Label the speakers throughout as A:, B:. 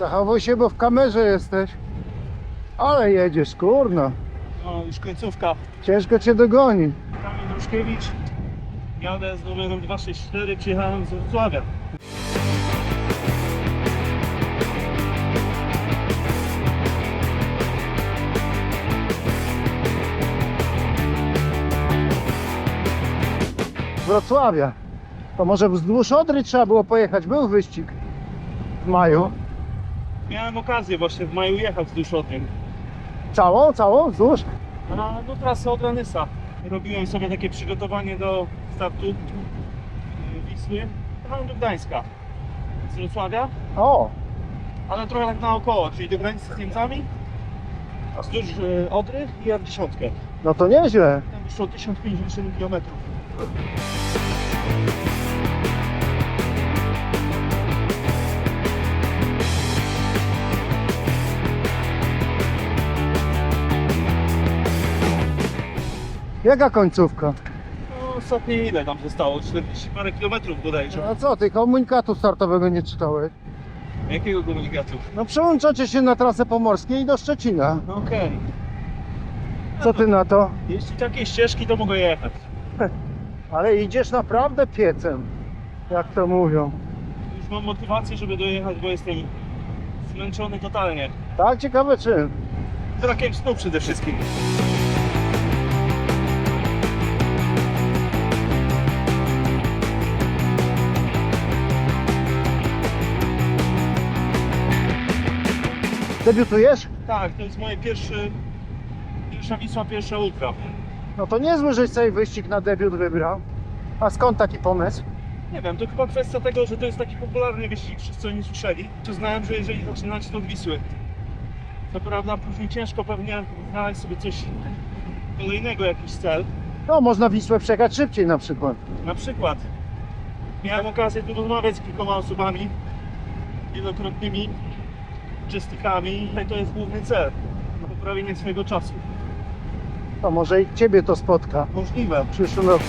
A: Zachowuj się, bo w kamerze jesteś. Ale jedziesz, kurno.
B: No, już końcówka.
A: Ciężko cię dogoni.
B: Kamil Druszkiewicz. Jadę z numerem 264, przyjechałem z Wrocławia.
A: Z Wrocławia. To może wzdłuż Odry trzeba było pojechać. Był wyścig w maju.
B: Miałem okazję właśnie w maju jechać wzdłuż Odry.
A: Całą, całą, wzdłuż.
B: A do trasy od Ranysa. Robiłem sobie takie przygotowanie do startu yy, Wisły. Jechałem do Gdańska. Z Wrocławia,
A: O,
B: ale trochę tak naokoło, czyli do granicy z Niemcami. Wzdłuż yy, Odry i R10.
A: no to nieźle.
B: Tam wyszło 1057 km.
A: Jaka końcówka?
B: No ostatnie ile tam zostało? 40 parę kilometrów bodajże.
A: A co, ty komunikatu startowego nie czytałeś?
B: Jakiego komunikatu?
A: No przełączacie się na trasę pomorską i do Szczecina.
B: No okej.
A: Co ty na to?
B: Jeśli takie ścieżki, to mogę jechać.
A: Ale idziesz naprawdę piecem, jak to mówią.
B: Już mam motywację, żeby dojechać, bo jestem zmęczony totalnie.
A: Tak, ciekawe czym.
B: Brakiem snu przede wszystkim.
A: Debiutujesz?
B: Tak, to jest moje pierwszy, pierwsza Wisła, pierwsza Ultra.
A: No to niezły, żeś sobie wyścig na debiut wybrał. A skąd taki pomysł?
B: Nie wiem, to chyba kwestia tego, że to jest taki popularny wyścig, wszyscy o nim słyszeli. Przyznałem, że jeżeli zaczynacie to od Wisły, to prawda, później ciężko pewnie znaleźć sobie coś kolejnego, jakiś cel.
A: No, można Wisłę przejechać szybciej na przykład.
B: Na przykład miałem okazję tu rozmawiać z kilkoma osobami, wielokrotnymi uczestnikami i to jest główny cel. Poprawienie swojego czasu.
A: To może i ciebie to spotka
B: Możliwe.
A: w przyszłym roku.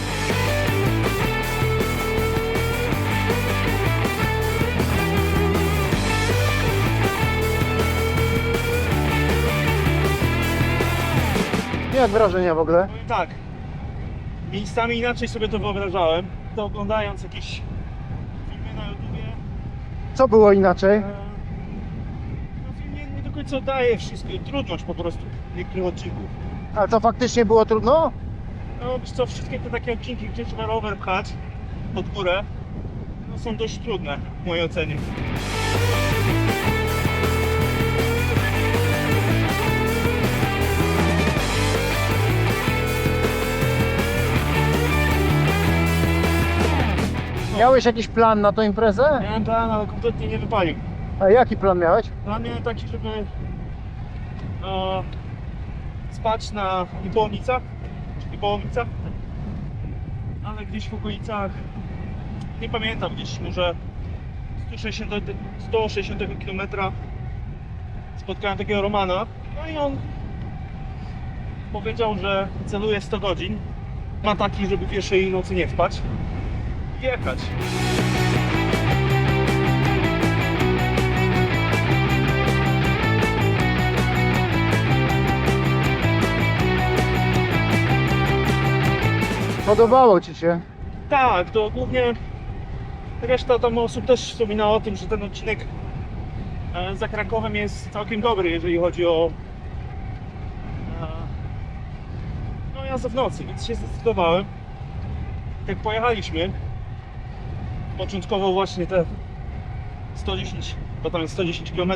A: Jak wrażenia w ogóle?
B: Powiem tak, miejscami inaczej sobie to wyobrażałem. To oglądając jakieś filmy na YouTubie,
A: Co było inaczej?
B: e, do końca oddaje wszystko, trudność po prostu niektórych odcinków.
A: Ale to faktycznie było trudno?
B: No wiesz co, wszystkie te takie odcinki, gdzie trzeba rower pchać pod górę, no, są dość trudne w mojej ocenie.
A: Miałeś jakiś plan na tą imprezę?
B: Miałem plan, ale kompletnie nie wypalił.
A: A jaki plan miałeś?
B: Plan miałem taki, żeby e, spać na Lipołnicach, czy Lipołnicach, ale gdzieś w okolicach, nie pamiętam, gdzieś może 160, 160 km spotkałem takiego Romana, no i on powiedział, że celuje 100 godzin, ma taki, żeby pierwszej nocy nie spać jechać.
A: Podobało ci się?
B: Tak, to głównie reszta tam osób też wspominała o tym, że ten odcinek e, za Krakowem jest całkiem dobry, jeżeli chodzi o e, no jazdę w nocy, więc się zdecydowałem. Jak pojechaliśmy, początkowo właśnie te 110, bo tam jest 110 km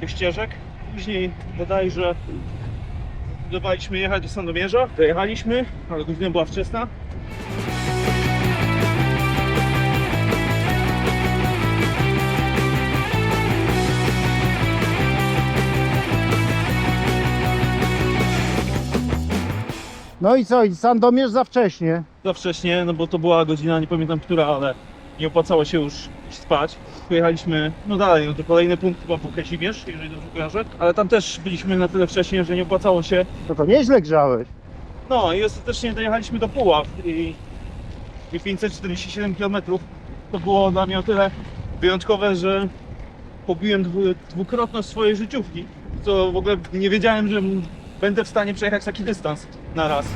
B: tych ścieżek, później bodajże zdecydowaliśmy jechać do Sandomierza, dojechaliśmy, ale godzina była wczesna,
A: No i co? I Sandomierz za wcześnie.
B: za wcześnie, no bo to była godzina, nie pamiętam która, ale nie opłacało się już spać. Pojechaliśmy, no dalej, no to kolejny punkt chyba po Kazimierz, jeżeli dobrze kojarzę, ale tam też byliśmy na tyle wcześnie, że nie opłacało się.
A: No to nieźle grzałeś.
B: No i ostatecznie dojechaliśmy do Puław i, i 547 km to było dla mnie o tyle wyjątkowe, że pobiłem dwu, dwukrotność swojej życiówki, co w ogóle nie wiedziałem, że będę w stanie przejechać taki dystans na raz.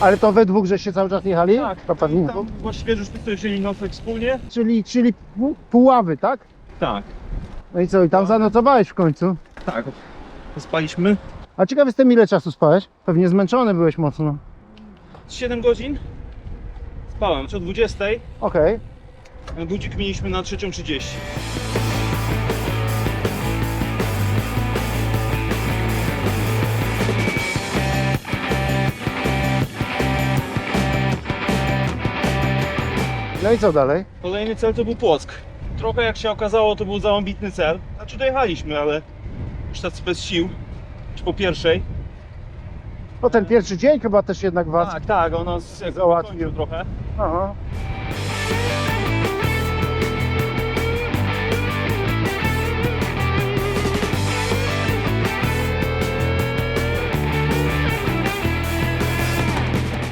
A: Ale to we dwóch żeście cały czas jechali? To pewnie.
B: Tam właściwie już wszyscy wzięli nocleg wspólnie.
A: Czyli, czyli pół- Puławy, tak?
B: Tak,
A: No i co, i tam zanocowałeś w końcu?
B: tak. Spaliśmy
A: A ciekaw jestem ile czasu spałeś? Pewnie zmęczony byłeś mocno.
B: 7 godzin. Spałem, czy o 20.
A: Okej.
B: Budzik mieliśmy na 3.30.
A: No i co dalej?
B: Kolejny cel to był Płock. Trochę jak się okazało, to był za ambitny cel. Znaczy dojechaliśmy, ale już tacy bez sił. Już po pierwszej.
A: No ten pierwszy dzień chyba też jednak was...
B: Tak, tak, on nas
A: załatwił
B: trochę.
A: Aha.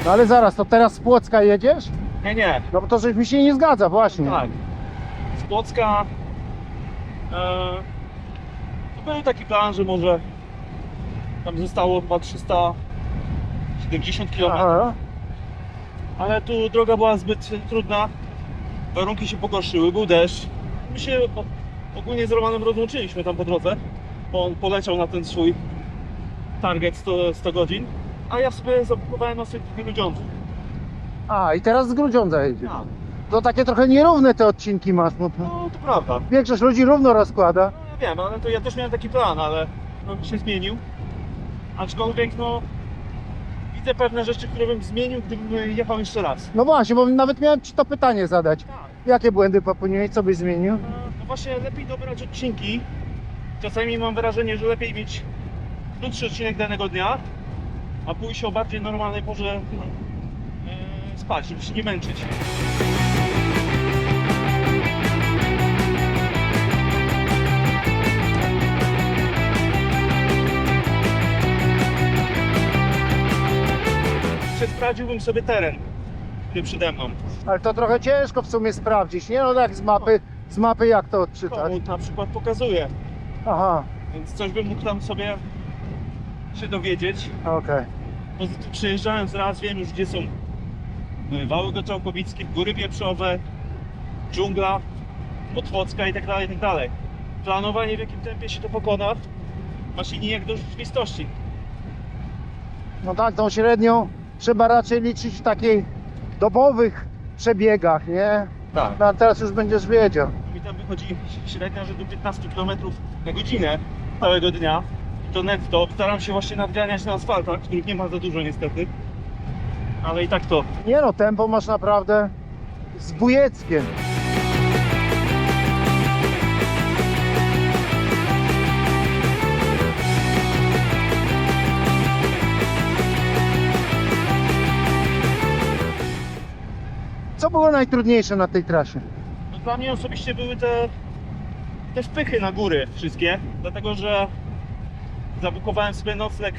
A: No ale zaraz, to teraz z Płocka jedziesz?
B: Nie, nie,
A: No bo to żeś mi się nie zgadza, właśnie.
B: tak. Z Płocka... E, był taki plan, że może tam zostało chyba 370 km.
A: Aha.
B: Ale tu droga była zbyt trudna. Warunki się pogorszyły, był deszcz. My się ogólnie z Romanem rozłączyliśmy tam po drodze, bo on poleciał na ten swój target 100, 100 godzin, a ja sobie zabukowałem na Grudziądzu.
A: A, i teraz z Grudziądza jedziesz.
B: Ja.
A: To takie trochę nierówne te odcinki masz. No, to
B: No to prawda.
A: większość ludzi równo rozkłada.
B: No, ja wiem, ale to ja też miałem taki plan, ale no, się zmienił. Aczkolwiek no widzę pewne rzeczy, które bym zmienił, gdybym jechał jeszcze raz.
A: No właśnie, bo nawet miałem ci to pytanie zadać.
B: Tak.
A: Jakie błędy popełniłeś, co byś zmienił?
B: No właśnie lepiej dobrać odcinki. Czasami mam wrażenie, że lepiej mieć krótszy odcinek danego dnia, a pójść o bardziej normalnej porze spać, żeby się nie męczyć. Jeszcze sprawdziłbym sobie teren, który przede mną.
A: Ale to trochę ciężko w sumie sprawdzić, nie? No tak z mapy, z mapy jak to odczytać?
B: Komu na przykład pokazuje,
A: Aha,
B: więc coś bym mógł tam sobie się dowiedzieć.
A: okej.
B: Poza tym przejeżdżając raz wiem już gdzie są wały goczałkowickie, góry pieprzowe, dżungla, Otwocka i tak dalej, i tak dalej. Planowanie w jakim tempie się to pokona ma się nijak do rzeczywistości.
A: No tak, tą średnią trzeba raczej liczyć w takich dobowych przebiegach, nie?
B: Tak.
A: No a teraz już będziesz wiedział.
B: Mi tam wychodzi średnia, że do 15 km na godzinę całego dnia. I to netto. Staram się właśnie nadganiać na asfaltach, których nie ma za dużo niestety. Ale i tak to
A: Nie no, tempo masz naprawdę zbójeckie. Co było najtrudniejsze na tej trasie?
B: No dla mnie osobiście były te, te wpychy na góry wszystkie, dlatego że zabukowałem sobie nocleg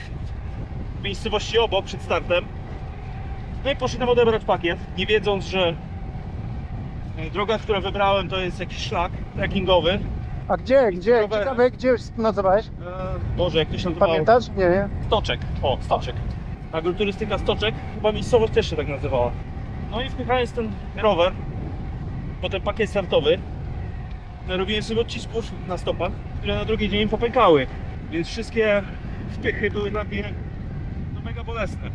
B: w miejscowości obok przed startem. No i poszedłem odebrać pakiet, nie wiedząc, że e, droga, którą wybrałem to jest jakiś szlak trekkingowy.
A: A gdzie, gdzie,
B: Rowerem.
A: ciekawe, gdzie nocowałeś?
B: E, Boże, jak to się nazywało?
A: Pamiętasz? Nie, nie.
B: Stoczek. O, Stoczek. Agroturystyka Stoczek, chyba miejscowość też się tak nazywała. No i wpychając ten rower, potem pakiet startowy, narobiłem sobie odcisków na stopach, które na drugi dzień popękały. Więc wszystkie wpychy były dla mnie no, mega bolesne.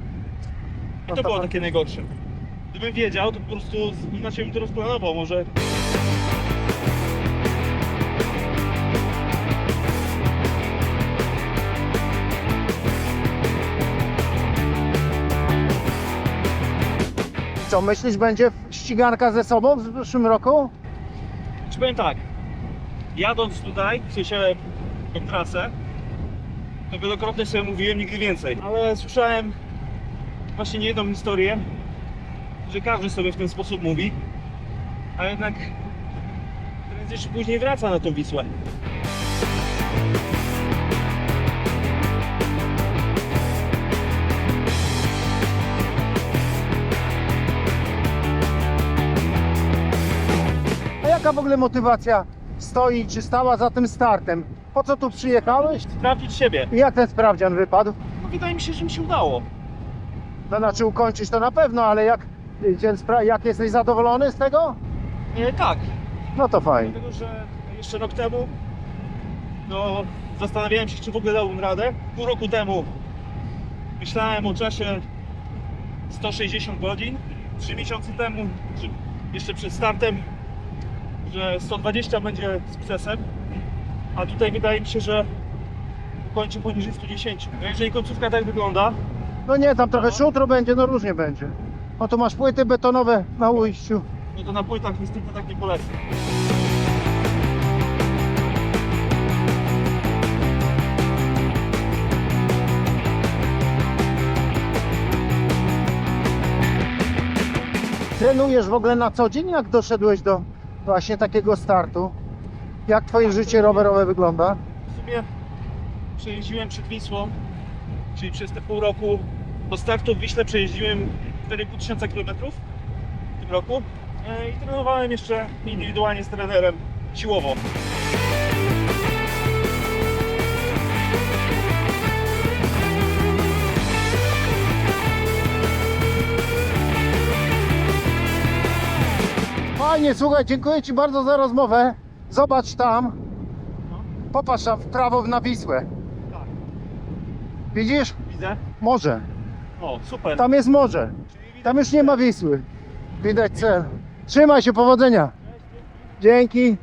B: I to było
A: tak.
B: takie najgorsze. Gdybym wiedział, to po prostu inaczej bym to rozplanował. Może
A: Co, myślisz, będzie ściganka ze sobą w przyszłym roku?
B: Czy powiem tak, jadąc tutaj, sensie tą trasę, to wielokrotnie sobie mówiłem nigdy więcej. Ale słyszałem właśnie nie jedną historię, że każdy sobie w ten sposób mówi, a jednak prędzej czy później wraca na tą Wisłę.
A: A jaka w ogóle motywacja stoi czy stała za tym startem? Po co tu przyjechałeś?
B: Sprawdzić siebie.
A: I jak ten sprawdzian wypadł?
B: No wydaje mi się, że mi się udało.
A: To znaczy ukończyć to na pewno, ale jak, jak jesteś zadowolony z tego?
B: Nie, tak.
A: No to fajnie.
B: Dlatego, że jeszcze rok temu no, zastanawiałem się, czy w ogóle dałbym radę. Pół roku temu myślałem o czasie 160 godzin. Trzy miesiące temu, czy jeszcze przed startem, że 120 będzie sukcesem. A tutaj wydaje mi się, że ukończę poniżej 110. No jeżeli końcówka tak wygląda,
A: No nie, tam trochę szutru będzie, no różnie będzie. No tu masz płyty betonowe na ujściu.
B: no to na płytach niestety tak nie.
A: Trenujesz w ogóle na co dzień, jak doszedłeś do właśnie takiego startu? Jak twoje życie rowerowe wygląda?
B: W sumie przejeździłem przed Wisłą, czyli przez te pół roku do startu w Wiśle przejeździłem 4,5 tysiąca kilometrów w tym roku E, i trenowałem jeszcze indywidualnie z trenerem siłowo.
A: Fajnie, słuchaj, dziękuję Ci bardzo za rozmowę. Zobacz tam, popatrz tam w prawo na Wisłę.
B: tak,
A: Widzisz?
B: widzę.
A: Morze.
B: O, super.
A: Tam jest morze. Tam już nie ma Wisły. Widać cel. Trzymaj się, powodzenia. Dzięki.